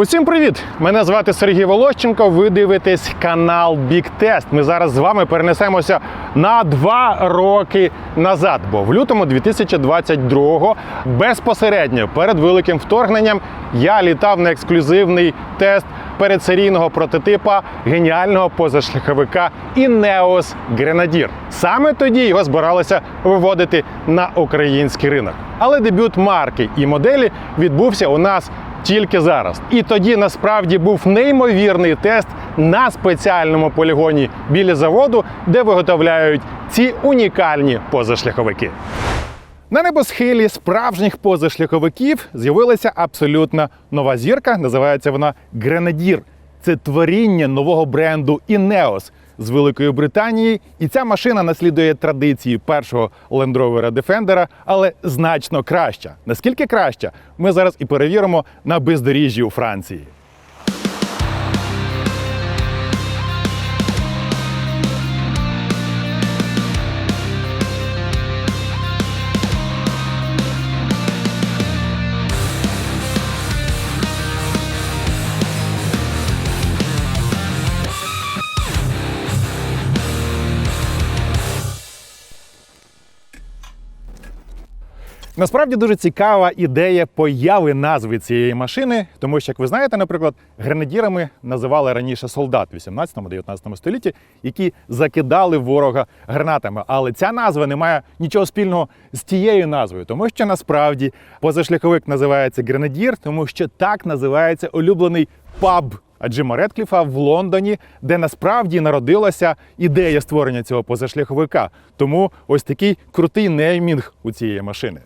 Усім привіт! Мене звати Сергій Волощенко. Ви дивитесь канал Big Test. Ми зараз з вами перенесемося на два роки назад. Бо в лютому 2022-го безпосередньо перед великим вторгненням я літав на ексклюзивний тест передсерійного прототипа геніального позашляховика Ineos Grenadier. Саме тоді його збиралися виводити на український ринок. Але дебют марки і моделі відбувся у нас тільки зараз. І тоді насправді був неймовірний тест на спеціальному полігоні біля заводу, де виготовляють ці унікальні позашляховики. На небосхилі справжніх позашляховиків з'явилася абсолютно нова зірка. Називається вона Гренадір. Це творіння нового бренду Ineos з Великої Британії. І ця машина наслідує традиції першого Land Rover Defender, але значно краща. Наскільки краща, ми зараз і перевіримо на бездоріжжі у Франції. Насправді дуже цікава ідея появи назви цієї машини, тому що, як ви знаєте, наприклад, гренадірами називали раніше солдат в 18-19 столітті, які закидали ворога гранатами. Але ця назва не має нічого спільного з тією назвою, тому що насправді позашляховик називається гренадір, тому що так називається улюблений паб Джима Редкліфа в Лондоні, де насправді народилася ідея створення цього позашляховика. Тому ось такий крутий неймінг у цієї машини.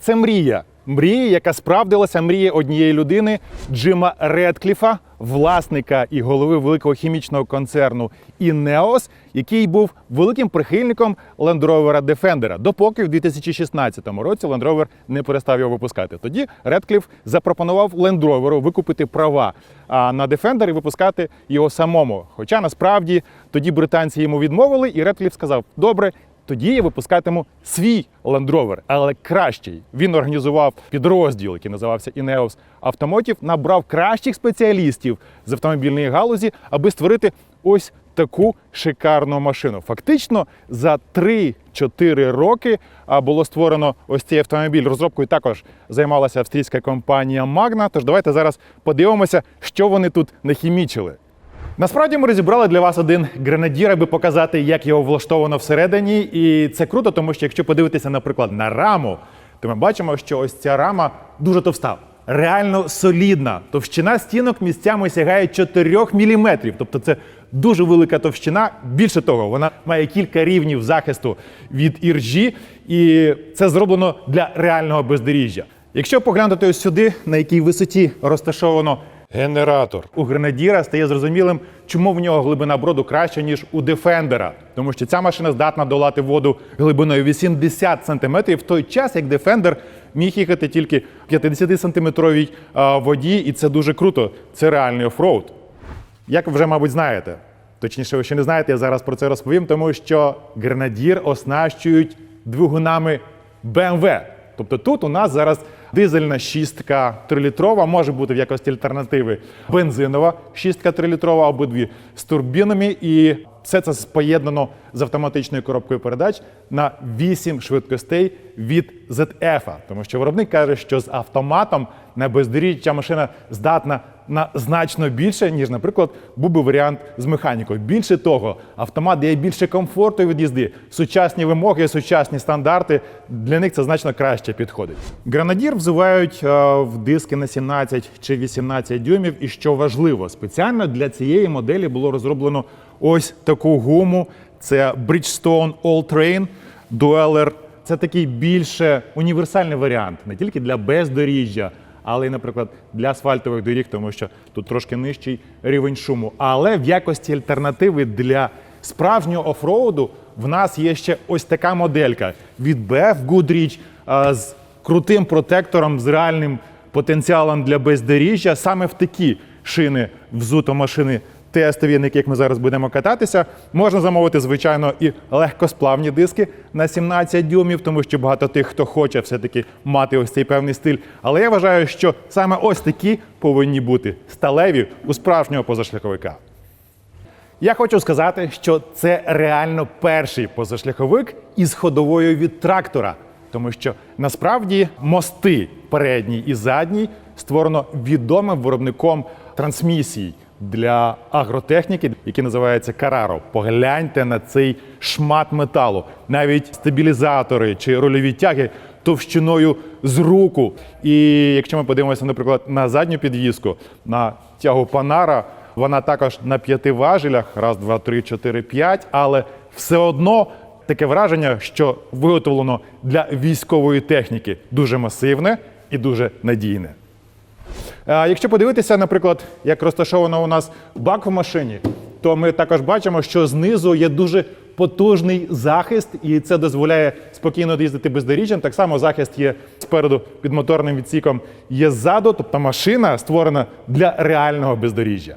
Це мрія. Мрія, яка справдилася, мрія однієї людини Джима Редкліфа, власника і голови великого хімічного концерну Ineos, який був великим прихильником Land Rover Defender, допоки в 2016 році Land Rover не перестав його випускати. Тоді Редкліф запропонував Land Rover викупити права на Defender і випускати його самому. Хоча насправді тоді британці йому відмовили, і Редкліф сказав: Добре, тоді я випускатиму свій Land Rover, але кращий. Він організував підрозділ, який називався Ineos Automotive, набрав кращих спеціалістів з автомобільної галузі, аби створити ось таку шикарну машину. Фактично за 3-4 роки було створено ось цей автомобіль. Розробкою також займалася австрійська компанія Magna. Тож давайте зараз подивимося, що вони тут нахімічили. Насправді ми розібрали для вас один гренадір, аби показати, як його влаштовано всередині. І це круто, тому що якщо подивитися, наприклад, на раму, то ми бачимо, що ось ця рама дуже товста, реально солідна. Товщина стінок місцями сягає 4 мм. Тобто це дуже велика товщина. Більше того, вона має кілька рівнів захисту від іржі, і це зроблено для реального бездоріжжя. Якщо поглянути ось сюди, на якій висоті розташовано Генератор у гренадіра стає зрозумілим, чому в нього глибина броду краща, ніж у Defender. Тому що ця машина здатна долати воду глибиною 80 см, в той час як Defender міг їхати тільки 50-сантиметровій воді, і це дуже круто. Це реальний офроуд. Як ви вже, мабуть, знаєте, точніше, ви ще не знаєте, я зараз про це розповім, тому що гренадір оснащують двигунами BMW. Тобто тут у нас зараз дизельна шістка 3-літрова, може бути в якості альтернативи бензинова шістка 3-літрова, обидві з турбінами. І все це поєднано з автоматичною коробкою передач на 8 швидкостей від ZF. Тому що виробник каже, що з автоматом на бездоріжжя ця машина здатна на значно більше, ніж, наприклад, був би варіант з механікою. Більше того, автомат дає більше комфорту від їзди, сучасні вимоги, сучасні стандарти. Для них це значно краще підходить. Гранадір взувають е, в диски на 17 чи 18 дюймів. І що важливо, спеціально для цієї моделі було розроблено ось таку гуму. Це Bridgestone All Terrain Dueler. Це такий більше універсальний варіант не тільки для бездоріжжя, але й, наприклад, для асфальтових доріг, тому що тут трошки нижчий рівень шуму. Але в якості альтернативи для справжнього офроуду в нас є ще ось така моделька від BF Goodrich з крутим протектором, з реальним потенціалом для бездоріжжя. Саме в такі шини взуто машини тестові, на яких ми зараз будемо кататися. Можна замовити, звичайно, і легкосплавні диски на 17 дюймів, тому що багато тих, хто хоче все-таки мати ось цей певний стиль. Але я вважаю, що саме ось такі повинні бути сталеві у справжнього позашляховика. Я хочу сказати, що це реально перший позашляховик із ходовою від трактора, тому що насправді мости передній і задній створено відомим виробником трансмісій для агротехніки, який називається Караро. Погляньте на цей шмат металу, навіть стабілізатори чи рольові тяги товщиною з руку. І якщо ми подивимося, наприклад, на задню підвіску, на тягу Панара. Вона також на п'яти важелях, раз, два, три, чотири, п'ять, але все одно таке враження, що виготовлено для військової техніки дуже масивне і дуже надійне. Якщо подивитися, наприклад, як розташовано у нас бак в машині, то ми також бачимо, що знизу є дуже потужний захист, і це дозволяє спокійно їздити бездоріжжям. Так само захист є спереду під моторним відсіком, є ззаду, тобто машина створена для реального бездоріжжя.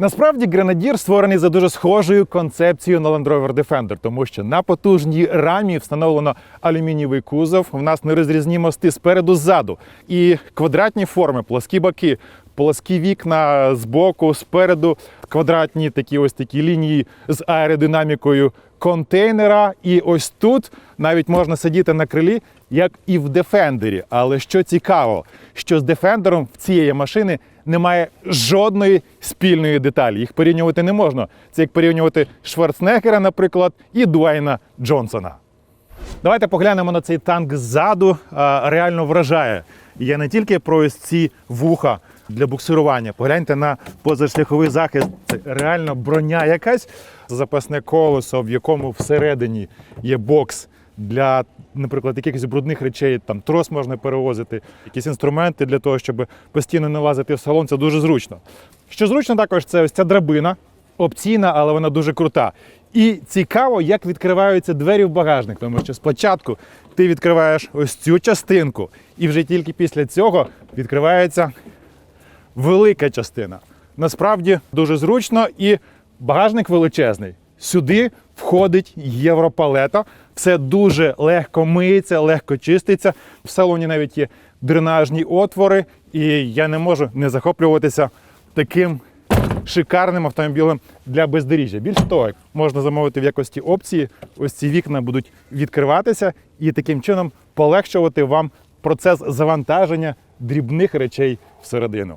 Насправді Гренадір створений за дуже схожою концепцією на Land Rover Defender, тому що на потужній рамі встановлено алюмінієвий кузов. В нас нерозрізні мости спереду ззаду і квадратні форми, плоскі боки, плоскі вікна збоку, спереду, квадратні такі ось такі лінії з аеродинамікою контейнера. І ось тут навіть можна сидіти на крилі, як і в Defender. Але що цікаво, що з Defender в цієї машини немає жодної спільної деталі. Їх порівнювати не можна. Це як порівнювати Шварценеггера, наприклад, і Дуайна Джонсона. Давайте поглянемо на цей танк ззаду. Реально вражає. Я не тільки про ось ці вуха для буксирування. Погляньте на позашляховий захист. Це реально броня якась. Запасне колесо, в якому всередині є бокс для, наприклад, якихось брудних речей, там трос можна перевозити, якісь інструменти для того, щоб постійно не лазити в салон. Це дуже зручно. Що зручно також, це ось ця драбина, опційна, але вона дуже крута. І цікаво, як відкриваються двері в багажник, тому що спочатку ти відкриваєш ось цю частинку, і вже тільки після цього відкривається велика частина. Насправді дуже зручно і багажник величезний. Сюди входить європалета. Все дуже легко миється, легко чиститься. В салоні навіть є дренажні отвори, і я не можу не захоплюватися таким шикарним автомобілем для бездоріжжя. Більше того, можна замовити в якості опції. Ось ці вікна будуть відкриватися і таким чином полегшувати вам процес завантаження дрібних речей всередину.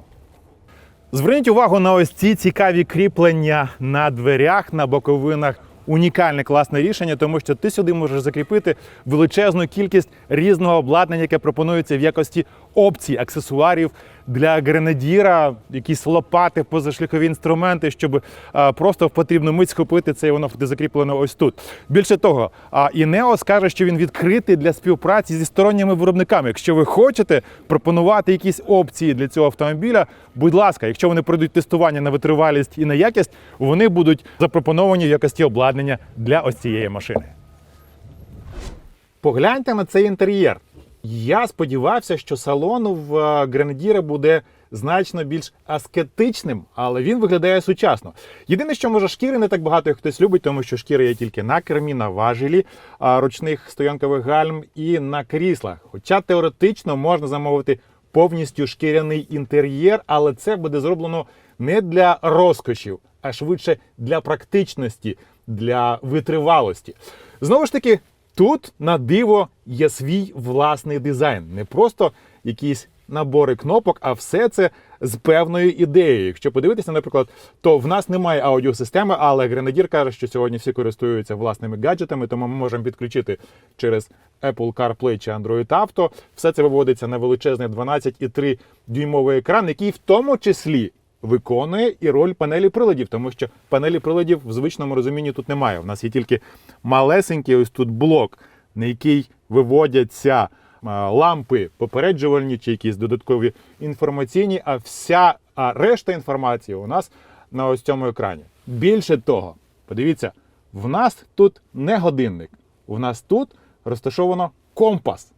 Зверніть увагу на ось ці цікаві кріплення на дверях, на боковинах. Унікальне класне рішення, тому що ти сюди можеш закріпити величезну кількість різного обладнання, яке пропонується в якості опцій, аксесуарів для гренадіра, якісь лопати, позашляхові інструменти, щоб просто в потрібну мить схопити це, і воно буде закріплено ось тут. Більше того, а, Інео скаже, що він відкритий для співпраці зі сторонніми виробниками. Якщо ви хочете пропонувати якісь опції для цього автомобіля, будь ласка, якщо вони пройдуть тестування на витривалість і на якість, вони будуть запропоновані в якості обладнання для ось цієї машини. Погляньте на цей інтер'єр. Я сподівався, що салон в е, Гренадіра буде значно більш аскетичним, але він виглядає сучасно. Єдине, що може шкіри не так багато, як хтось любить, тому що шкіри є тільки на кермі, на важелі, ручних стоянкових гальм і на кріслах. Хоча теоретично можна замовити повністю шкіряний інтер'єр, але це буде зроблено не для розкошів, а швидше для практичності, для витривалості. Знову ж таки, тут на диво є свій власний дизайн, не просто якісь набори кнопок, а все це з певною ідеєю. Якщо подивитися, наприклад, то в нас немає аудіосистеми, але Гренадір каже, що сьогодні всі користуються власними гаджетами, тому ми можемо підключити через Apple CarPlay чи Android Auto. Все це виводиться на величезний 12,3 дюймовий екран, який в тому числі виконує і роль панелі приладів, тому що панелі приладів в звичному розумінні тут немає. У нас є тільки малесенький ось тут блок, на який виводяться лампи попереджувальні чи якісь додаткові інформаційні, а вся а решта інформації у нас на ось цьому екрані. Більше того, подивіться, в нас тут не годинник, у нас тут розташовано компас.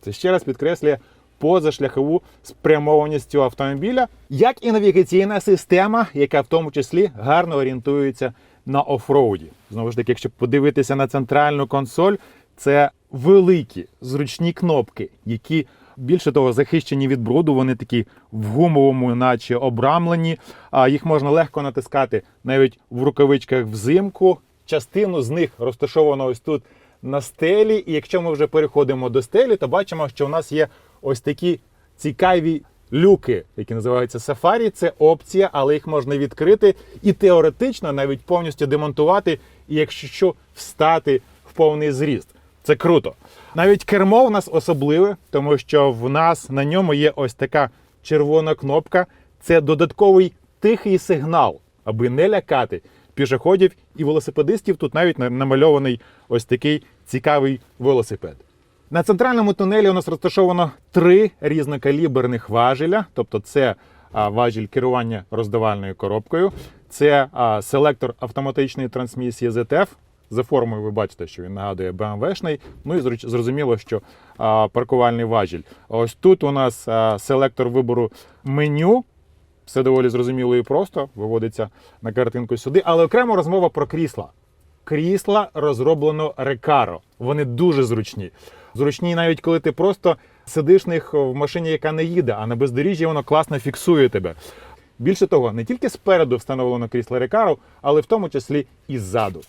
Це ще раз підкреслює позашляхову спрямованість цього автомобіля, як і навігаційна система, яка в тому числі гарно орієнтується на офроуді. Знову ж таки, якщо подивитися на центральну консоль, це великі зручні кнопки, які більше того захищені від бруду. Вони такі в гумовому, наче обрамлені. А їх можна легко натискати навіть в рукавичках взимку. Частину з них розташовано ось тут на стелі. І якщо ми вже переходимо до стелі, то бачимо, що у нас є ось такі цікаві люки, які називаються Safari. Це опція, але їх можна відкрити і теоретично навіть повністю демонтувати, і якщо що, встати в повний зріст. Це круто. Навіть кермо в нас особливе, тому що в нас на ньому є ось така червона кнопка. Це додатковий тихий сигнал, аби не лякати пішоходів і велосипедистів. Тут навіть на- намальований ось такий цікавий велосипед. На центральному тунелі у нас розташовано три різнокаліберних важеля, тобто це важіль керування роздавальною коробкою, це селектор автоматичної трансмісії ZF. За формою ви бачите, що він нагадує BMW-шний. Ну і зрозуміло, що а, паркувальний важіль. Ось тут у нас а, селектор вибору меню. Все доволі зрозуміло і просто виводиться на картинку сюди. Але окремо розмова про крісла. Крісла розроблено Recaro. Вони дуже зручні. Зручні навіть коли ти просто сидиш них в машині, яка не їде, а на бездоріжжі воно класно фіксує тебе. Більше того, не тільки спереду встановлено крісло Recaro, але в тому числі і ззаду.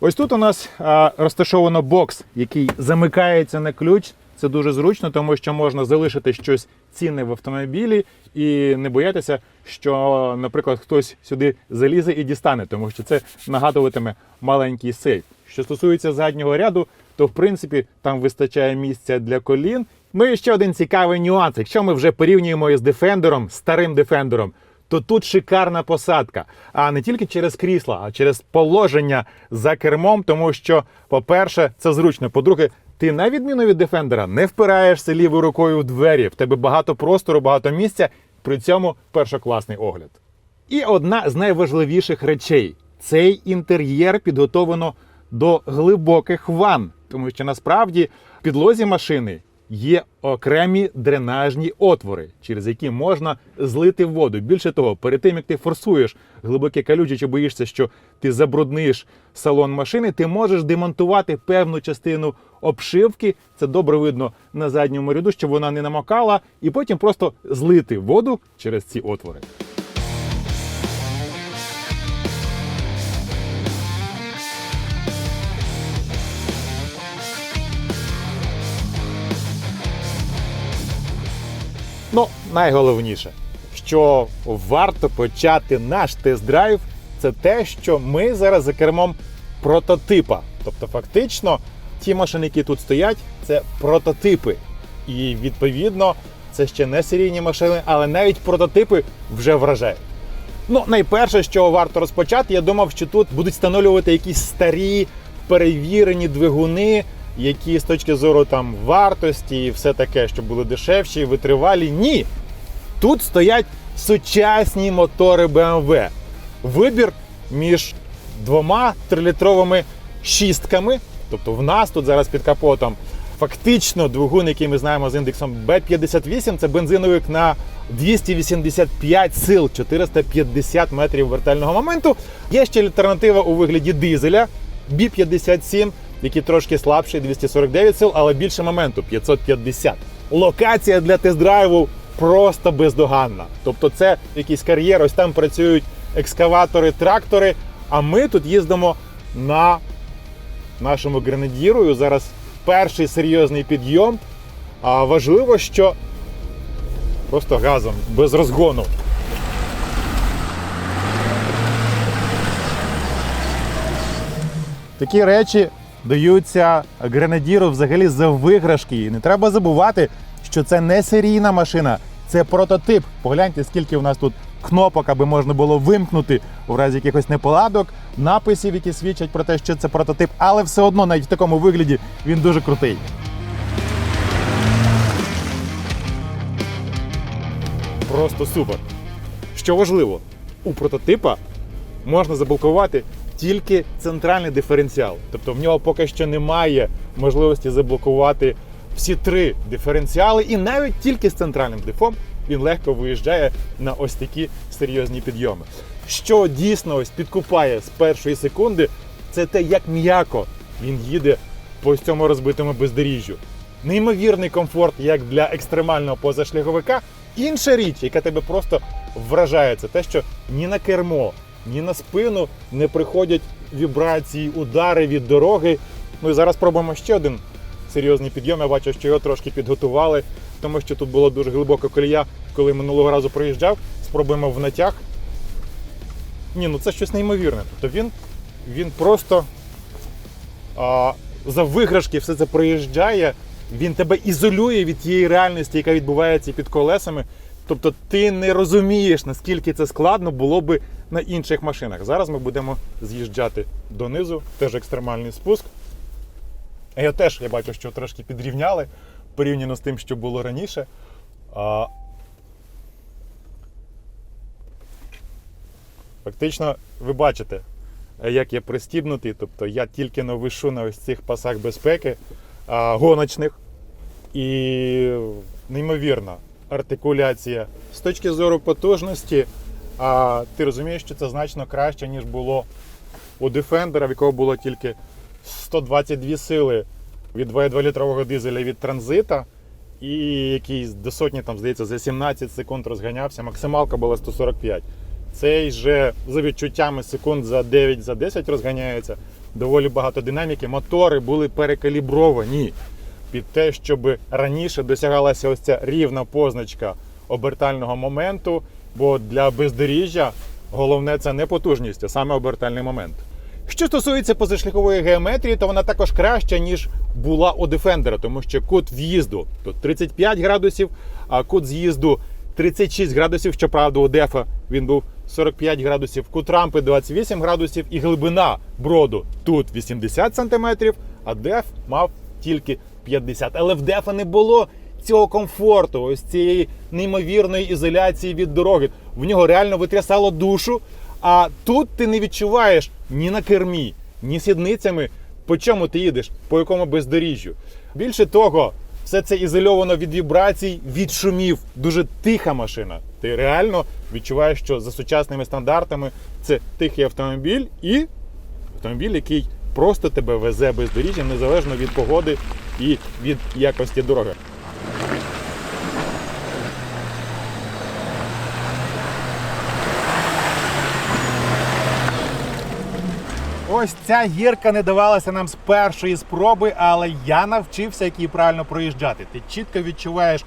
Ось тут у нас а, розташовано бокс, який замикається на ключ. Це дуже зручно, тому що можна залишити щось цінне в автомобілі і не боятися, що, наприклад, хтось сюди залізе і дістане, тому що це нагадуватиме маленький сейф. Що стосується заднього ряду, то в принципі там вистачає місця для колін. Ну і ще один цікавий нюанс. Якщо ми вже порівнюємо із Defenderом, старим Defenderом, то тут шикарна посадка. А не тільки через крісла, а через положення за кермом, тому що, по-перше, це зручно. По-друге, ти на відміну від Defender не впираєшся лівою рукою в двері. В тебе багато простору, багато місця. При цьому першокласний огляд. І одна з найважливіших речей: цей інтер'єр підготовлено до глибоких ванн, тому що насправді в підлозі машини є окремі дренажні отвори, через які можна злити воду. Більше того, перед тим як ти форсуєш глибоке калюжі, чи боїшся, що ти забрудниш салон машини, ти можеш демонтувати певну частину обшивки. Це добре видно на задньому ряду, щоб вона не намокала, і потім просто злити воду через ці отвори. Ну, найголовніше, що варто почати наш тест-драйв, це те, що ми зараз за кермом прототипа. Тобто, фактично, ті машини, які тут стоять, це прототипи. І відповідно, це ще не серійні машини, але навіть прототипи вже вражають. Ну, найперше, що варто розпочати, я думав, що тут будуть встановлювати якісь старі перевірені двигуни, які з точки зору там вартості і все таке, щоб були дешевші, витривалі. Ні. Тут стоять сучасні мотори BMW. Вибір між двома трилітровими шістками. Тобто в нас тут зараз під капотом фактично двигун, який ми знаємо з індексом B58, це бензиновик на 285 сил, 450 метрів вертального моменту. Є ще альтернатива у вигляді дизеля B57, який трошки слабший, 249 сил, але більше моменту 550. Локація для тест-драйву просто бездоганна. Тобто, це якийсь кар'єр, ось там працюють екскаватори, трактори. А ми тут їздимо на нашому гренадіру. І Зараз перший серйозний підйом. А важливо, що просто газом, без розгону. Такі речі даються гренадіру взагалі за виграшки. І не треба забувати, що це не серійна машина, це прототип. Погляньте, скільки у нас тут кнопок, аби можна було вимкнути у разі якихось неполадок, написів, які свідчать про те, що це прототип, але все одно, навіть в такому вигляді, він дуже крутий. Просто супер. Що важливо, у прототипа можна заблокувати тільки центральний диференціал. Тобто в нього поки що немає можливості заблокувати всі три диференціали, і навіть тільки з центральним дифом він легко виїжджає на ось такі серйозні підйоми. Що дійсно ось підкупає з першої секунди, це те, як м'яко він їде по цьому розбитому бездоріжжю. Неймовірний комфорт як для екстремального позашляховика. Інша річ, яка тебе просто вражає, це те, що ні на кермо, ні на спину не приходять вібрації, удари від дороги. Ну і зараз пробуємо ще один серйозний підйом. Я бачу, що його трошки підготували, тому що тут була дуже глибока колія, коли минулого разу проїжджав. Спробуємо в натяг. Ні, ну це щось неймовірне. Тобто він, він просто а, за виграшки все це проїжджає, він тебе ізолює від тієї реальності, яка відбувається під колесами. Тобто ти не розумієш, наскільки це складно було би на інших машинах. Зараз ми будемо з'їжджати донизу, теж екстремальний спуск. Я теж я бачу, що трошки підрівняли порівняно з тим, що було раніше. А... Фактично, ви бачите, як я пристібнутий. Тобто я тільки но вишу на ось цих пасах безпеки а, гоночних. І неймовірна артикуляція з точки зору потужності. А ти розумієш, що це значно краще, ніж було у Defender, в якого було тільки 122 сили від 2,2 літрового дизеля від транзита, і який до сотні, там, здається, за 17 секунд розганявся. Максималка була 145. Цей же за відчуттями секунд за 9 за 10 розганяється. Доволі багато динаміки. Мотори були перекалібровані під те, щоб раніше досягалася ось ця рівна позначка обертального моменту. Бо для бездоріжжя головне це не потужність, а саме обертальний момент. Що стосується позашляхової геометрії, то вона також краща, ніж була у Defender, тому що кут в'їзду тут 35 градусів, а кут з'їзду 36 градусів. Щоправда, у Дефа він був 45 градусів, кут рампи 28 градусів і глибина броду тут 80 сантиметрів, а Деф мав тільки 50. Але в Дефа не було цього комфорту, ось цієї неймовірної ізоляції від дороги. В нього реально витрясало душу. А тут ти не відчуваєш ні на кермі, ні сідницями, по чому ти їдеш, по якому бездоріжжю. Більше того, все це ізольовано від вібрацій, від шумів. Дуже тиха машина. Ти реально відчуваєш, що за сучасними стандартами це тихий автомобіль і автомобіль, який просто тебе везе бездоріжжям, незалежно від погоди і від якості дороги. Ось ця гірка не давалася нам з першої спроби, але я навчився, як її правильно проїжджати. Ти чітко відчуваєш,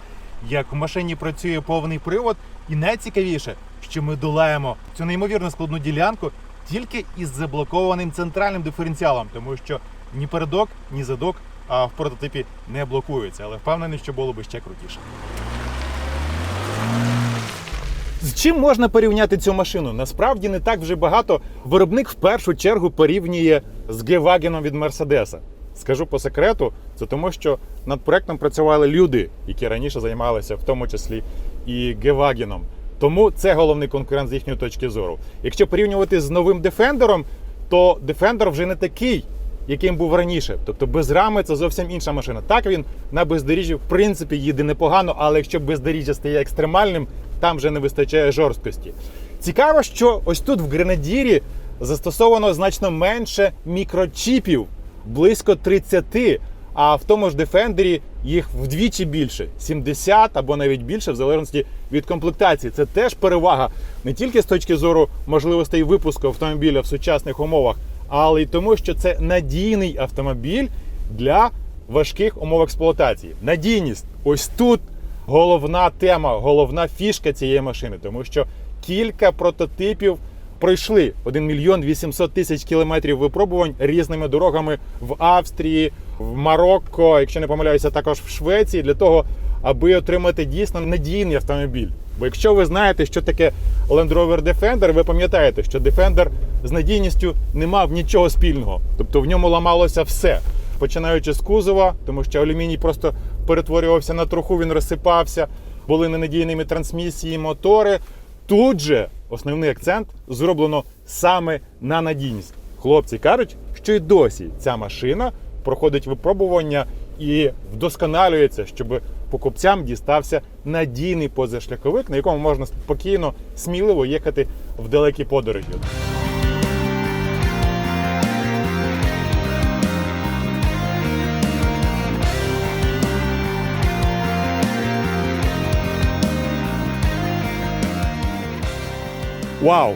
як в машині працює повний привод, і найцікавіше, що ми долаємо цю неймовірно складну ділянку тільки із заблокованим центральним диференціалом, тому що ні передок, ні задок в прототипі не блокуються. Але впевнений, що було би ще крутіше. З чим можна порівняти цю машину? Насправді не так вже багато. Виробник в першу чергу порівнює з Гевагеном від Мерседеса. Скажу по секрету, це тому, що над проектом працювали люди, які раніше займалися, в тому числі і Гевагеном. Тому це головний конкурент з їхньої точки зору. Якщо порівнювати з новим Defenderом, то Defender вже не такий, яким був раніше. Тобто без рами це зовсім інша машина. Так він на бездоріжжі в принципі їде непогано, але якщо бездоріжжя стає екстремальним, там вже не вистачає жорсткості. Цікаво, що ось тут в Гренадірі застосовано значно менше мікрочіпів, близько 30, а в тому ж Defender їх вдвічі більше 70 або навіть більше, в залежності від комплектації. Це теж перевага не тільки з точки зору можливостей випуску автомобіля в сучасних умовах, але й тому, що це надійний автомобіль для важких умов експлуатації. Надійність ось тут головна тема, головна фішка цієї машини, тому що кілька прототипів пройшли 1 мільйон 800 тисяч кілометрів випробувань різними дорогами в Австрії, в Марокко, якщо не помиляюся, також в Швеції, для того, аби отримати дійсно надійний автомобіль. Бо якщо ви знаєте, що таке Land Rover Defender, ви пам'ятаєте, що Defender з надійністю не мав нічого спільного, тобто в ньому ламалося все. Починаючи з кузова, тому що алюміній просто перетворювався на труху, він розсипався, були ненадійними трансмісії, мотори. Тут же основний акцент зроблено саме на надійність. Хлопці кажуть, що й досі ця машина проходить випробування і вдосконалюється, щоб покупцям дістався надійний позашляховик, на якому можна спокійно, сміливо їхати в далекі подорожі. Вау!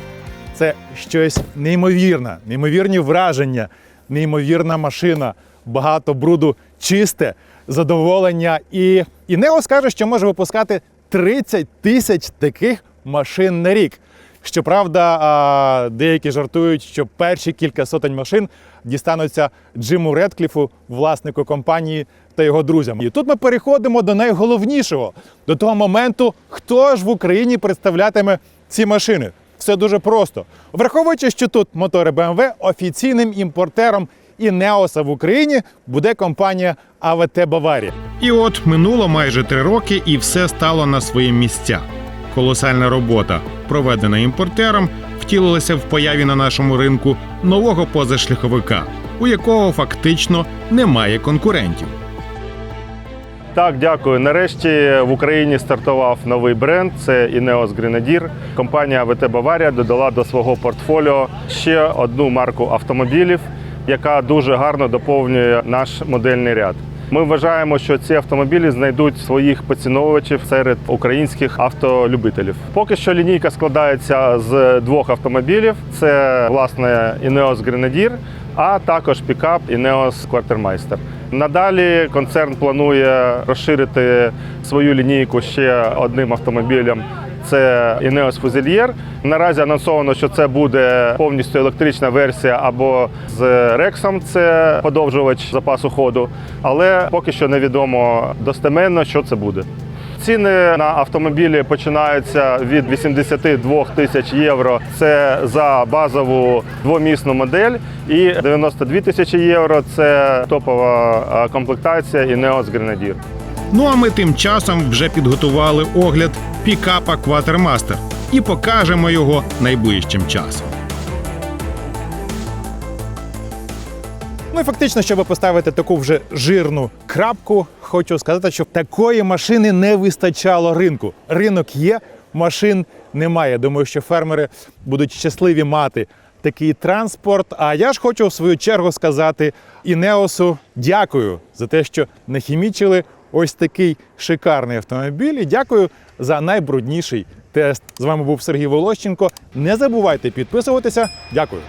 Це щось неймовірне, неймовірні враження, неймовірна машина, багато бруду, чисте задоволення. І, і Нео скаже, що може випускати 30 тисяч таких машин на рік. Щоправда, деякі жартують, що перші кілька сотень машин дістануться Джиму Редкліфу, власнику компанії та його друзям. І тут ми переходимо до найголовнішого, до того моменту, хто ж в Україні представлятиме ці машини. Все дуже просто. Враховуючи, що тут мотори BMW, офіційним імпортером і Неоса в Україні буде компанія АВТ Баварія. І от минуло майже три роки, і все стало на свої місця. Колосальна робота, проведена імпортером, втілилася в появі на нашому ринку нового позашляховика, у якого фактично немає конкурентів. Так, дякую. Нарешті в Україні стартував новий бренд. Це Ineos Grenadier. Компанія ВТ Баварія додала до свого портфоліо ще одну марку автомобілів, яка дуже гарно доповнює наш модельний ряд. Ми вважаємо, що ці автомобілі знайдуть своїх поціновувачів серед українських автолюбителів. Поки що лінійка складається з двох автомобілів: це власне Ineos Grenadier, а також пікап Ineos Quartermeister. Надалі концерн планує розширити свою лінійку ще одним автомобілем. Це Ineos Fusilier. Наразі анонсовано, що це буде повністю електрична версія або з рексом, це подовжувач запасу ходу, але поки що невідомо достеменно, що це буде. Ціни на автомобілі починаються від 82 тисяч євро. Це за базову двомісну модель, і 92 тисячі євро це топова комплектація Ineos Grenadier. Ну а ми тим часом вже підготували огляд пікапа Quatermaster і покажемо його найближчим часом. Ну і фактично, щоб поставити таку вже жирну крапку, хочу сказати, що такої машини не вистачало ринку. Ринок є, машин немає. Думаю, що фермери будуть щасливі мати такий транспорт. А я ж хочу в свою чергу сказати Інеосу дякую за те, що нахімічили ось такий шикарний автомобіль. І дякую за найбрудніший тест. З вами був Сергій Волощенко. Не забувайте підписуватися. Дякую.